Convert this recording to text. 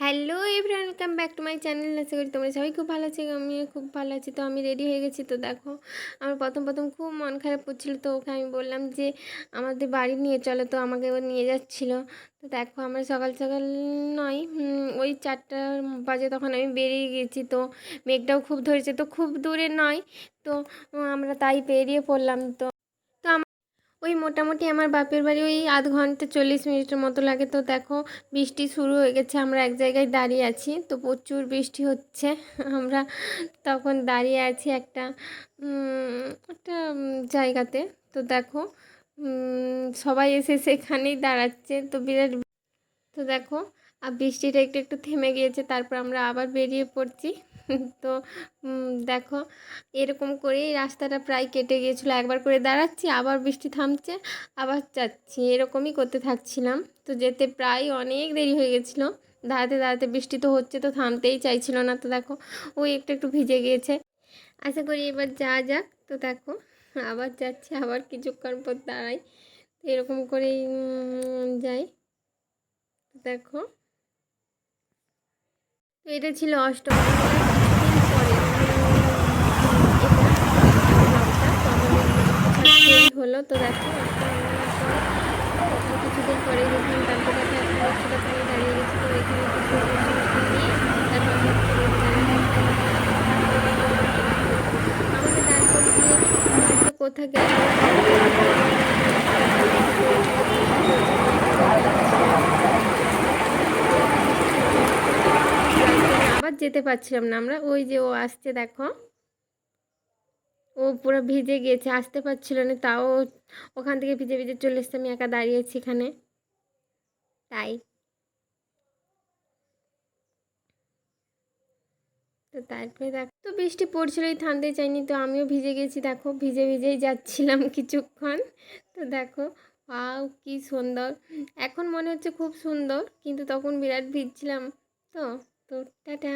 Hello everyone welcome back to my channel আশা করি তোমরা সবাই খুব ভালো আছি, আমিও খুব ভালো আছি। তো আমি রেডি হয়ে গেছি, তো দেখো, আমার প্রথম প্রথম খুব মন খারাপ করছিল। তো ওকে আমি বললাম যে, আমাদের বাড়ি নিয়ে চলো। তো আমাকে ও নিয়ে যাচ্ছিল। তো দেখো, আমরা সকাল সকাল নয় ওই চারটার বাজে তখন আমি বেরিয়ে গেছি। তো মেঘটাও খুব ধরেছে, তো খুব দূরে নয়। তো আমরা তাই বেরিয়ে পড়লাম। তো ওই মোটামুটি আমার বাপের বাড়ি ওই আধ ঘণ্টা চল্লিশ মিনিটের মতো লাগে। তো দেখো, বৃষ্টি শুরু হয়ে গেছে, আমরা এক জায়গায় দাঁড়িয়ে আছি। তো প্রচুর বৃষ্টি হচ্ছে, আমরা তখন দাঁড়িয়ে আছি একটা একটা জায়গাতে। তো দেখো সবাই এসে সেখানেই দাঁড়াচ্ছে। তো বিরাট তো দেখো আর বৃষ্টিটা একটু একটু থেমে গিয়েছে, তারপর আমরা আবার বেরিয়ে পড়ছি। তো দেখো, এরকম করেই রাস্তাটা প্রায় কেটে গিয়েছিল। একবার করে দাঁড়াচ্ছি, আবার বৃষ্টি থামছে, আবার যাচ্ছি। এরকমই করতে থাকছিলাম। তো যেতে প্রায় অনেক দেরি হয়ে গেছিল। দাঁড়াতে দাঁড়াতে বৃষ্টি তো হচ্ছে, তো থামতেই চাইছিল না। তো দেখো, ওই একটু একটু ভিজে গিয়েছে। আশা করি এবার যা যাক। তো দেখো, আবার যাচ্ছে, আবার কিছুক্ষণ পর দাঁড়াই। এরকম করেই যাই। দেখো তো এটা ছিল অষ্টম হলো, তো দেখো কিছুদিন পরে যখন দাঁড়িয়ে গেছি, তো এখানে তারপর গেল? যেতে পারছিলাম না আমরা। ওই যে ও আসছে, দেখো। ও পুরো ভিজে গিয়েছে আসতে পারছিল না। তাও ওখান থেকে ভিজে ভিজে চলে এসছে। আমি একা দাঁড়িয়েছি এখানে। তাই। তো তারপরে দেখো, তো বৃষ্টি পড়ছিল পড়ছিলোই থামতে চাইনি। তো আমিও ভিজে গেছি, দেখো। ভিজে ভিজেই যাচ্ছিলাম কিছুক্ষণ। তো দেখো আও কি সুন্দর। এখন মনে হচ্ছে খুব সুন্দর, কিন্তু তখন বিরাট ভিজছিলাম, তো তো টাটা